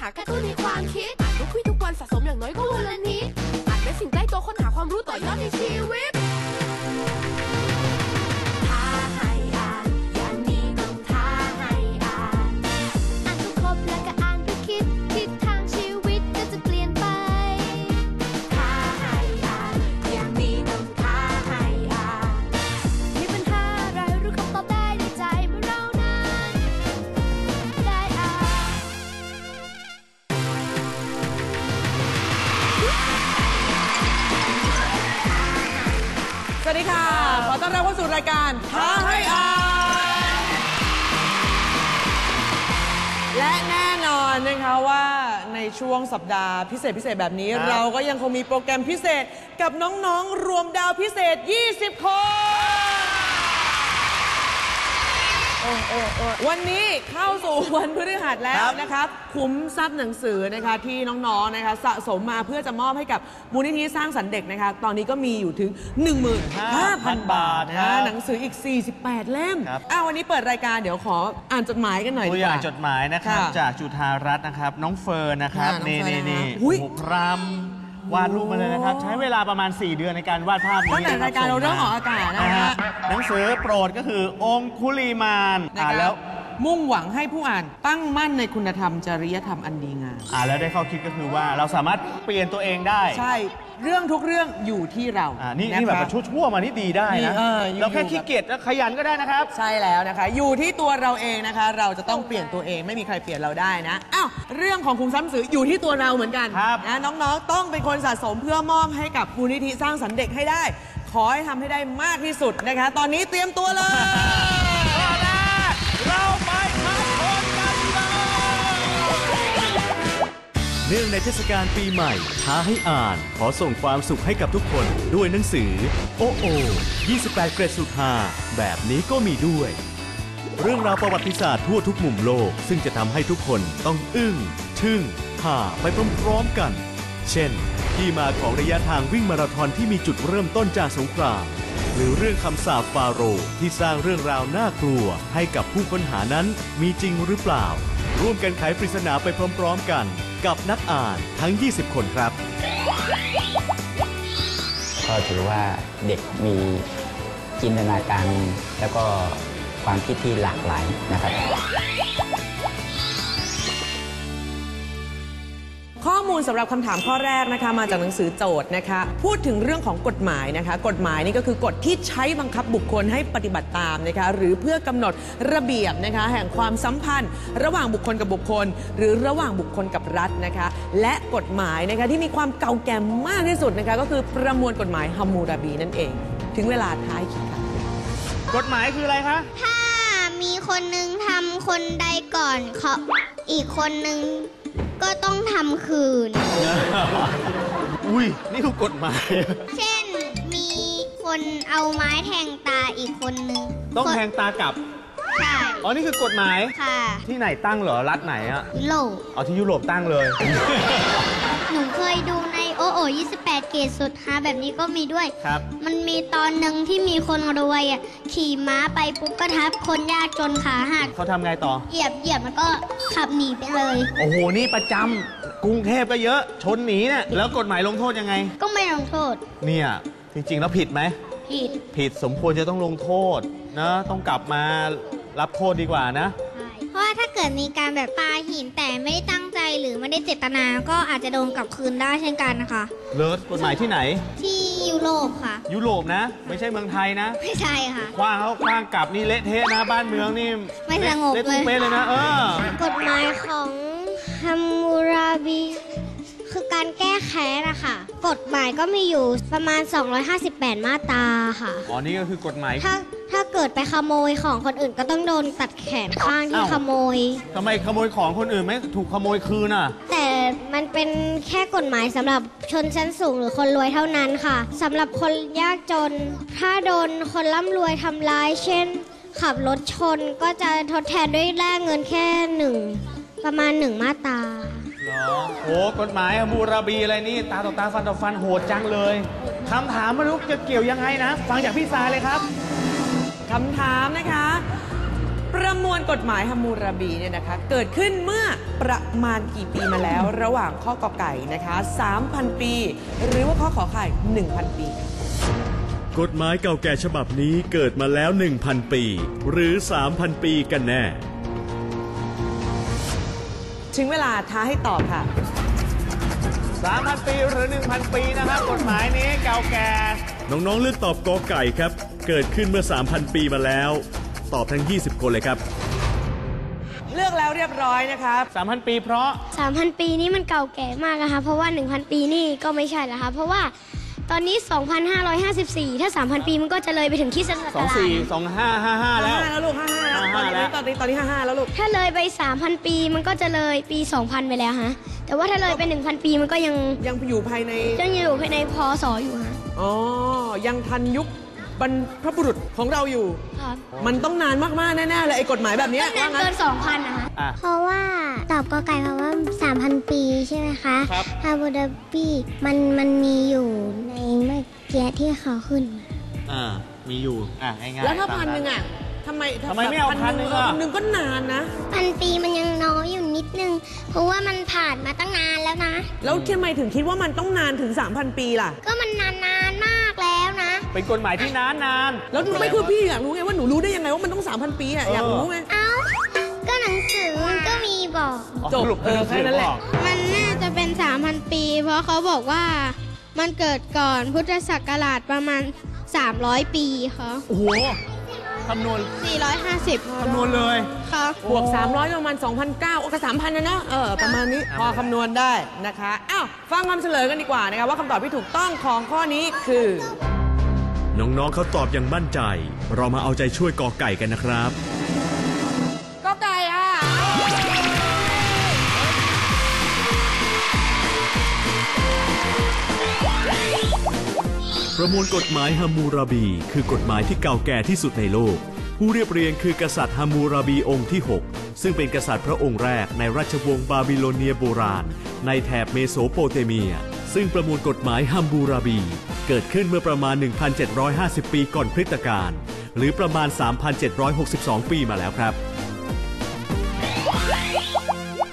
หากระตุ้นในความคิดอ่านทุกคุยทุกวันสะสมอย่างน้อยก็วันละนิดอ่านเป็นสิ่งใกล้ตัวค้นหาความรู้ต่อยอดในชีวิต การท้าให้อ่านและแน่นอนนะคะว่าในช่วงสัปดาห์พิเศษพิเศษแบบนี้ ครับ เราก็ยังคงมีโปรแกรมพิเศษกับน้องๆ รวมดาวพิเศษ 20 คน วันนี้เข้าสู่วันพฤหัสแล้วนะครับ คุ้มทรัพย์หนังสือนะคะที่น้องๆนะคะสะสมมาเพื่อจะมอบให้กับมูลนิธิสร้างสรรค์เด็กนะคะตอนนี้ก็มีอยู่ถึง 15,000 บาทนะหนังสืออีก 48 เล่มอ้าววันนี้เปิดรายการเดี๋ยวขออ่านจดหมายกันหน่อยตัวดีอกย่างว่าจดหมายนะครับจากจุธารัตน์นะครับ น้องเฟิร์นนะครับนี่นี่นี่พรำ วาดรูปมาเลยนะครับ ใช้เวลาประมาณ 4 เดือนในการวาดภาพนี้ตั้งแต่นะคบรายการเราเริ่มออกอากาศนะอ่ฮะหนังสือโปรดก็คือองคุลีมานนะอ่านคะแล้วมุ่งหวังให้ผู้อ่านตั้งมั่นในคุณธรรมจริยธรรมอันดีงามอ่านแล้วได้ข้อคิดก็คือว่าเราสามารถเปลี่ยนตัวเองได้ใช่ เรื่องทุกเรื่องอยู่ที่เราอ่านี่ะคะนี่แบบชั่วๆมานี่ดีได้นี่นะเอออยู่เราแค่อยู่ ขี้เกียจแล้วขยันก็ได้นะครับ ใช่แล้วนะคะ อยู่ที่ตัวเราเองนะคะ เราจะต้องเปลี่ยนตัวเองไม่มีใครเปลี่ยนเราได้นะอ้าวเรื่องของคุมทรัพย์หนังสืออยู่ที่ตัวเราเหมือนกันครับ นะน้องๆต้องเป็นคนสะสมเพื่อมอบให้กับมูลนิธิสร้างสรรค์เด็กให้ได้ ขอให้ทำให้ได้มากที่สุดนะคะ ตอนนี้เตรียมตัวเลย เนื่องในเทศกาลปีใหม่ ท้าให้อ่าน ขอส่งความสุขให้กับทุกคนด้วยหนังสือ โอโอ28 เกรดสุดหาแบบนี้ก็มีด้วย เรื่องราวประวัติศาสตร์ทั่วทุกมุมโลก ซึ่งจะทำให้ทุกคนต้องอึ้ง ทึ่งห่าไปพร้อมๆกัน เช่น ที่มาของระยะทางวิ่งมาราธอนที่มีจุดเริ่มต้นจากสงครามหรือเรื่องคำสาปฟาโรห์ที่สร้างเรื่องราวน่ากลัว ให้กับผู้ค้นหานั้นมีจริงหรือเปล่า ร่วมกันไขปริศนาไปพร้อม ๆ กันกับนักอ่านทั้ง 20 คนครับ ก็ถือว่าเด็กมีจินตนาการแล้วก็ความคิดที่หลากหลายนะครับ ข้อมูลสำหรับคำถามข้อแรกนะคะมาจากหนังสือโจทย์นะคะ พูดถึงเรื่องของกฎหมายนะคะ กฎหมายนี่ก็คือกฎที่ใช้บังคับบุคคลให้ปฏิบัติตามนะคะหรือเพื่อกำหนดระเบียบนะคะ แห่งความสัมพันธ์ ระหว่างบุคคลกับบุคคล หรือระหว่างบุคคลกับรัฐนะคะ และกฎหมายนะคะที่มีความเก่าแก่มากที่สุดนะคะก็คือประมวลกฎหมายฮัมมูราบีนั่นเอง ถึงเวลาท้ายคิดค่ะกฎหมายคืออะไรคะถ้ามีคนหนึ่งทำคนใดก่อนเขาอีกคนหนึ่ง ก็ต้องทำคืน อุ้ย นี่คือกฎหมาย เช่นมีคนเอาไม้แทงตาอีกคนหนึ่งต้องคนแทงตากลับ ใช่ อ๋อ นี่คือกฎหมาย ค่ะ ที่ไหนตั้งเหรอ รัฐไหนอะยุโลกเอาที่ยุโรปตั้งเลย หนูเคยดูใน โอโอ28 เกตสุดฮาแบบนี้ก็มีด้วย ครับ มันมีตอนหนึ่งที่มีคนรวยอะขี่ม้าไปปุ๊บก็ทับคนยากจนขาหักเขาทำไงต่อ เหยียบเหยียบมันก็ขับหนีไปเลย โอ้โห นี่ประจำกรุงเทพก็เยอะ ชนหนีเนี่ยแล้วกฎหมายลงโทษยังไง ก็ไม่ลงโทษเนี่ย จริง ๆ แล้วผิดไหม ผิดผิดสมควรจะต้องลงโทษนะ ต้องกลับมารับโทษดีกว่านะเพราะว่าถ้าเกิดมีการแบบปาหินแต่ไม่ได้ตั้งใจ หรือไม่ได้เจตนาก็อาจจะโดนกลับคืนได้เช่นกันนะคะ เลิศกฎหมายที่ไหน ที่ยุโรปค่ะ ยุโรปนะ ไม่ใช่เมืองไทยนะไม่ใช่ค่ะ คว้างเขาคว้างกลับนี่เละเทะนะ บ้านเมืองนี่ไม่สงบเละเลยตุ้มเป๊ะเลยนะ เออกฎหมายของฮัมมูราบีคือการแก้แค้นนะคะกฎหมายก็มีอยู่ประมาณ 258 มาตราค่ะ อ๋อนี่ก็คือกฎหมายถ้า ถ้าเกิดไปขโมยของคนอื่นก็ต้องโดนตัดแขนข้างที่อ้าว ขโมย ทำไมขโมยของคนอื่นไม่ถูกขโมยคืนอะ แต่มันเป็นแค่กฎหมายสำหรับชนชั้นสูงหรือคนรวยเท่านั้นค่ะสำหรับคนยากจน ถ้าโดนคนร่ำรวยทำร้าย เช่น ขับรถชนก็จะทดแทนด้วยแลกเงินแค่หนึ่งประมาณหนึ่งมาตราเหรอโอ้กฎหมายฮัมบูราบีอะไรนี่ ตาต่อตาฟันต่อฟันโหดจังเลยคำถามไม่รู้จะเกี่ยวยังไงนะ ฟังจากพี่ซายเลยครับ คำถามนะคะปประมวลกฎหมายฮัมมูราบีเนี่ยนะคะ เกิดขึ้นเมื่อประมาณกี่ปีมาแล้ว ระหว่างข้อกอไก่นะคะ 3,000 ปี หรือว่าข้อขอไข่ 1,000 ปีค่ะกฎหมายเก่าแก่ฉบับนี้เกิดมาแล้ว 1,000 ปี หรือ 3,000 ปีกันแน่ ถึงเวลาท้าให้ตอบค่ะ 3,000 ปีหรือ 1,000 ปีนะครับกฎหมายนี้เก่าแก่ น้องๆเลือกตอบกอไก่ครับ เกิดขึ้นเมื่อ 3,000 ปีมาแล้ว ตอบทั้ง 20 คนเลยครับ เลือกแล้วเรียบร้อยนะครับ 3,000 ปีเพราะ 3,000 ปีนี่มันเก่าแก่มากนะคะเพราะว่า 1,000 ปีนี่ก็ไม่ใช่แล้วค่ะเพราะว่าตอนนี้ 2,554 ถ้า 3,000 ปีมันก็จะเลยไปถึงคริดสศักราช24 2555 แล้ว55แล้วลูก55แล้วตอน55แล้นี้วตอนนี้ตอนนี้55แล้วลูกถ้าเลยไป 3,000 ปีมันก็จะเลยปี 2,000 ไปแล้วฮะ แต่ว่าถ้าเลยไป 1,000 ปีมันก็ยังยังอยู่ภายใน ยังอยู่ภายในพศอยู่ฮะ อ๋อ ยังทันยุค บรรพบุรุษของเราอยู่ ครับมันต้องนานมากๆแน่ๆเลยไอ้กฎหมายแบบเนี้ยนานว่างั้เกินน2,000นะฮะอะ เพราะว่าตอบกอไก่เพราะว่า 3,000 ปีใช่ไหมคะครับฮาบูดาบีมันมันมีอยู่ในเมื่อกี้ที่เขาขึ้นมา อ่ามีอยู่ อะง่ายๆแล้วถ้าตพันหนึ่งอะทำไมทำไมไม่เอาพันหนึ่งอะพันหนึ่งก็นานนะ พันปีมันยังน้อยอยู่นิดนึง เพราะว่ามันผ่านมาตั้งนานแล้วนะ แล้วทำไมถึงคิดว่ามันต้องนานถึง 3,000 ปีล่ะ ก็มันนานนานๆมากแล้วนะ เป็นกฎหมายที่นานนานแล้วไม่คือพี่อยากรู้ไงว่าหนูรู้ได้ยังไงว่ามันต้อง 3,000 ปีอะอยากรู้ไงเอ้าก็หนังสือมันก็มีบอก จบสรุปเออแค่นั้นแหละมันน่าจะเป็น 3,000 ปี เพราะเขาบอกว่ามันเกิดก่อนพุทธศักราชประมาณ 300 ปีค่ะโอ้โหคำนวณ 450คำนวณเลยค่ะบวก 300 ประมาณ 2,009โอ้ก็3,000นะเนอะเออ ประมาณนี้ พอคำนวณได้นะคะ อ้าว ฟังคำเฉลยกันดีกว่านะคะ ว่าคำตอบที่ถูกต้องของข้อนี้คือ น้องๆเขาตอบอย่างมั่นใจ เรามาเอาใจช่วยกอไก่กันนะครับ ก็ไก่อะ ประมวลกฎหมายฮัมมูราบี คือกฎหมายที่เก่าแก่ที่สุดในโลก ผู้เรียบเรียงคือกษัตริย์ฮัมมูราบีองค์ที่ 6 ซึ่งเป็นกษัตริย์พระองค์แรกในราชวงศ์บาบิโลเนียโบราณ ในแถบเมโสโปเตเมีย ซึ่งประมวลกฎหมายฮัมมูราบี เกิดขึ้นเมื่อประมาณ 1,750 ปีก่อนคริสตกาลหรือประมาณ 3,762 ปีมาแล้วครับ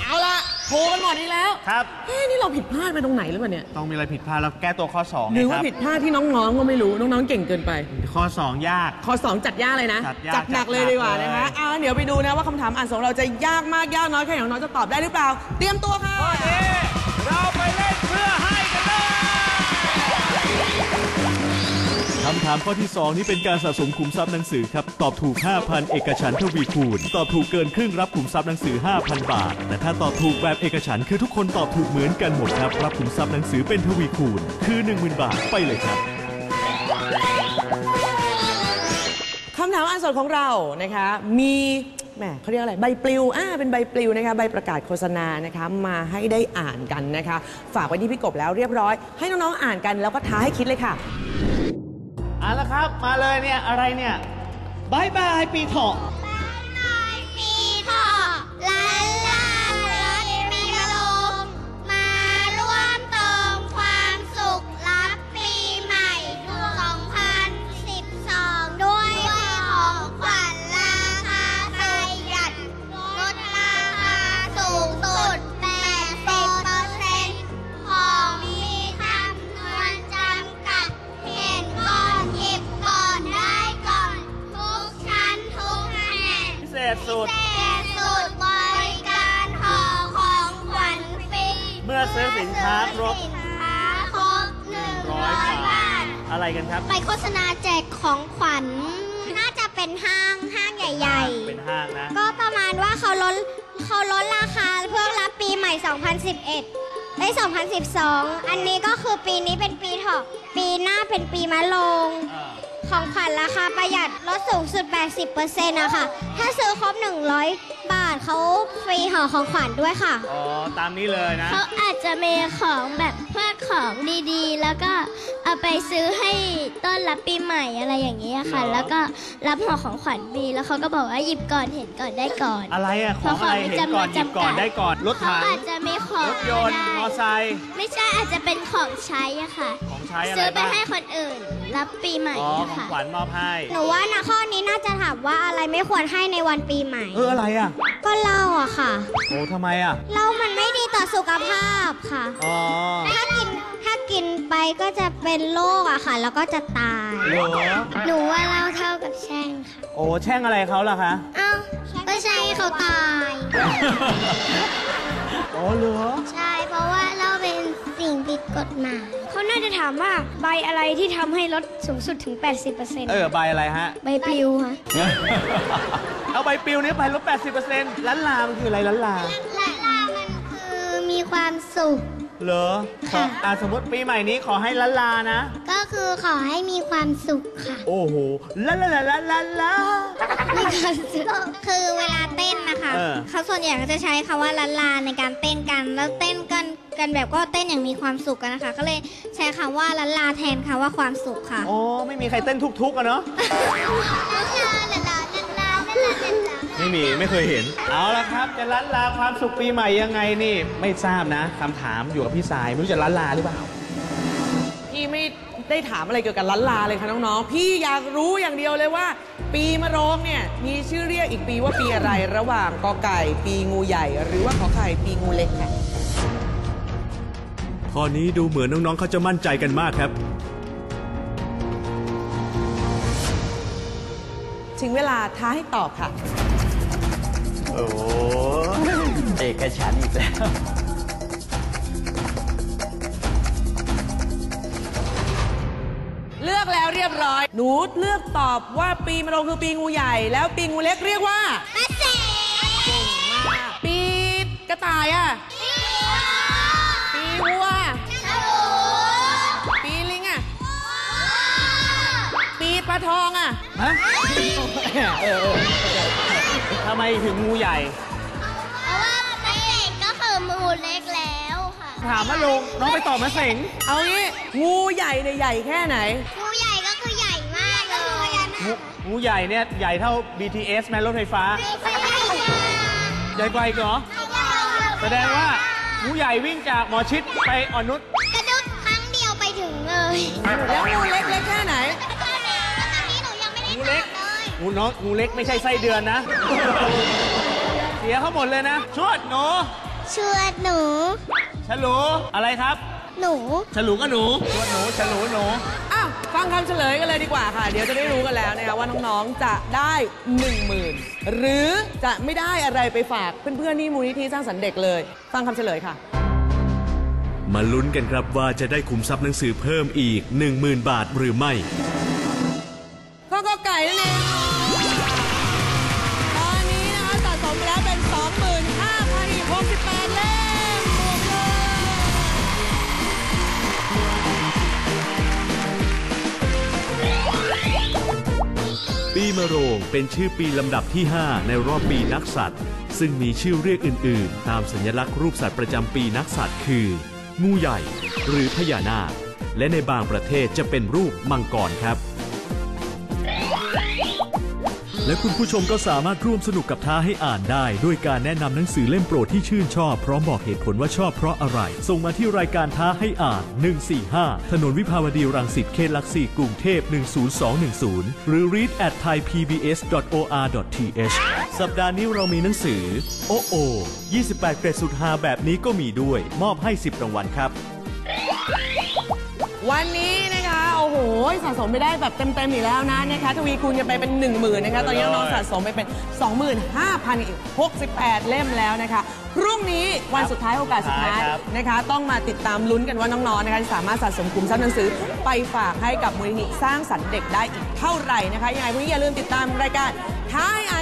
เอาละโทรกันหมดอีกแล้วครับ เฮ้ยนี่เราผิดพลาดไปตรงไหนหรือเปล่าเนี่ย ต้องมีอะไรผิดพลาดแล้วแก้ตัวข้อ2หรือไงคว่ารับผิดพลาดที่น้องๆก็ไม่รู้ น้องๆเก่งเกินไป ข้อ 2 ยาก ข้อ 2 จัดยากเลยนะ จัดยากหนักเลยจัดหนักดีกว่านะคะเลยอ่าเดี๋ยวไปดูนะว่าคำถามอ่านสองเราจะยากมากยากน้อยแค่ไหนน้องๆจะตอบได้หรือเปล่า เตรียมตัวค่ะ คำถามข้อที่ 2 นี้เป็นการสะสมขุมทรัพย์หนังสือครับ ตอบถูก 5,000 เอกฉันท์ทวีคูณ ตอบถูกเกินครึ่งรับขุมทรัพย์หนังสือ 5,000 บาท แต่ถ้าตอบถูกแบบเอกฉันคือทุกคนตอบถูกเหมือนกันหมดครับ รับขุมทรัพย์หนังสือเป็นทวีคูณ คือ 10,000 บาทไปเลยครับคำถามอ่านสดของเรานะคะ มีแหมเขาเรียกอะไรใบปลิวอ่าเป็นใบปลิวนะคะใบประกาศโฆษณานะคะมาให้ได้อ่านกันนะคะ ฝากไว้ที่พี่กบแล้วเรียบร้อย ให้น้องๆอ่านกันแล้วก็ท้าให้คิดเลยค่ะ เอาละครับ มาเลยเนี่ย อะไรเนี่ย บายบายปีเถาะ อะไรกันครับ ไปโฆษณาแจกของขวัญ น่าจะเป็นห้างห้างใหญ่ เป็นห้างนะ ๆ ก็ประมาณว่าเขาลดเขาลดราคาเพื่อรับปีใหม่ 2011ไอ้ย2012 อันนี้ก็คือปีนี้เป็นปีเถาะปีหน้าเป็นปีมะโรงของขวัญราคาประหยัดลดสูงสุด 80%นะคะ ถ้าซื้อครบ 100 บาทเขาฟรีห่อของขวัญด้วยค่ะ อ๋อ ตามนี้เลยนะ เขาอาจจะมีของแบบเพื่อของดีๆ แล้วก็ เอาไปซื้อให้ต้อนรับปีใหม่อะไรอย่างนี้ยค่ะเหรอแล้วก็รับห่อของขวัญฟรีแล้วเขาก็บอกว่าหยิบก่อนเห็นก่อนได้ก่อนอะไรอะของอะไรเห็นก่อนหยิบก่อนได้ก่อนรถเขาถังอาจจะมีของรถยนต์ได้มอไซค์ไม่ใช่อาจจะเป็นของใช้อะค่ะ ของใช้อะไรซื้อไปบ้างให้คนอื่น รับปีใหม่อ๋ออะของค่ะ ขวัญมอบให้หนูว่านะข้อนี้น่าจะถามว่าอะไรไม่ควรให้ในวันปีใหม่ เอออะไรอะก็เหล้าอะค่ะโอ้ทำไมอะเหล้ามันไม่ดีต่อสุขภาพค่ะ อ๋อถ้ากินถ้า กินไปก็จะเป็นโรคอะค่ะ แล้วก็จะตาย เหรอหนูว่าเราเท่ากับแช่งค่ะ โอ้แช่งอะไรเขาล่ะคะ เอ้าก็ใช่เขาตาย อ๋อเหรอใช่ เพราะว่าเราเป็นสิ่งผิดกฎหมาย เขาน่าจะถามว่าใบอะไรที่ทำให้ลดสูงสุดถึง 80%เออใบอะไรฮะ ใบปลิวค่ะ เอาใบปลิวนี้ไปลด80%ล้านลามันคืออะไรล้านลา และลามันคือมีความสุข เหรอขออะสมมติปีใหม่นี้ขอให้ล้านลานะ ก็คือขอให้มีความสุขค่ะ โอ้โหล้านลาล้านลาล้านลา มีความสุขคือเวลาเต้นนะคะเออ เขาส่วนใหญ่ก็จะใช้คำว่าลาลาในการเต้นกัน แล้วเต้นกันกันแบบก็เต้นอย่างมีความสุขกันนะคะ ก็เลยใช้คำว่าลาลาแทนคำว่าความสุขค่ะ อ๋อ ไม่มีใครเต้นทุกๆอะเนาะ ไม่มีไม่เคยเห็น เอาละครับ จะล้านลาความสุขปีใหม่ยังไงนี่ ไม่ทราบนะคำถามอยู่กับพี่สาย ไม่รู้จะล้านลาหรือเปล่า พี่ไม่ได้ถามอะไรเกี่ยวกับล้านลาเลยค่ะน้องๆ พี่อยากรู้อย่างเดียวเลยว่า ปีมะโรงเนี่ยมีชื่อเรียกอีกปีว่าปีอะไร ระหว่างกอไก่ ปีงูใหญ่ หรือว่าขอไข่ปีงูเล็กค่ะ ข้อนี้ดูเหมือนน้องๆเขาจะมั่นใจกันมากครับ ถึงเวลาท้าให้ตอบค่ะ โอ้เอกฉันท์อีกแล้ว เลือกแล้วเรียบร้อย หนูเลือกตอบว่าปีมะโรงคือปีงูใหญ่ แล้วปีงูเล็กเรียกว่าปีกระต่ายอะปีวัว ปีลิงอะปีปลาทองอะฮะ เออเออ ทำไมถึงงูใหญ่ เพราะว่าแม่เล็กก็คือมูเล็กแล้วค่ะถามว่าลงน้องไปตอบมาเสงเอางี้งูใหญ่เนี่ยใหญ่แค่ไหน งูใหญ่ก็คือใหญ่มากเลยงูงูใหญ่เนี่ยใหญ่เท่า BTS แมนรถไฟฟ้า ใหญ่กว่าอีกเหรอ แสดงว่างูใหญ่วิ่งจากหมอชิดไปอ่อนนุช น้องงูเล็กไม่ใช่ไส้เดือนนะ เสียเขาหมดเลยนะ ชวดหนูเชื่อหนู ฉลู อะไรครับ หนู ฉลูก็หนู ชวดหนู ฉลูหนู อ้าวฟังคำเฉลยกันเลยดีกว่าค่ะ เดี๋ยวจะได้รู้กันแล้วนะคะว่าน้องๆจะได้ 1 0,000 หรือจะไม่ได้อะไรไปฝากเพื่อนๆที่มูลนิธิสร้างสรรค์เด็กเลย ฟังคำเฉลยค่ะ มาลุ้นกันครับว่าจะได้คุมทรัพย์หนังสือเพิ่มอีก 10,000 บาทหรือไม่ ข้อก็ไก่นั่นเอง ปีมะโรงเป็นชื่อปีลำดับที่ 5 ในรอบปีนักสัตว์ ซึ่งมีชื่อเรียกอื่น ๆ ตามสัญลักษณ์รูปสัตว์ประจำปีนักสัตว์คือ งูใหญ่ หรือพญานาค และในบางประเทศจะเป็นรูปมังกรครับ และคุณผู้ชมก็สามารถร่วมสนุกกับท้าให้อ่านได้ ด้วยการแนะนำหนังสือเล่มโปรดที่ชื่นชอบ พร้อมบอกเหตุผลว่าชอบเพราะอะไร ส่งมาที่รายการท้าให้อ่าน 145 ถนนวิภาวดีรังสิตเขตหลักสี่กรุงเทพ 10210 หรือ read at thaipbs.or.th สัปดาห์นี้เรามีหนังสือ โอโอ28 เกรดสุดฮาแบบนี้ก็มีด้วย มอบให้ 10 รางวัลครับ วันนี้นะ สะสมไปได้แบบเต็มๆอีกแล้วนะนะคะทวีคูณกันไปเป็น 1 0,000นะคะตอนนี้น้องๆสะสมไปเป็น 25,068 เล่มแล้วนะคะพรุ่งนี้วันสุดท้ายโอกาสสุดท้ายครับ นะคะ ต้องมาติดตามลุ้นกันว่าน้องๆนะคะจะสามารถสะสมคุมทรัพย์หนังสือ ไปฝากให้กับมูลนิธิสร้างสรรค์เด็กได้อีกเท่าไหร่นะคะยังไงพรุ่งนี้อย่าลืมติดตามรายการท้ายอ่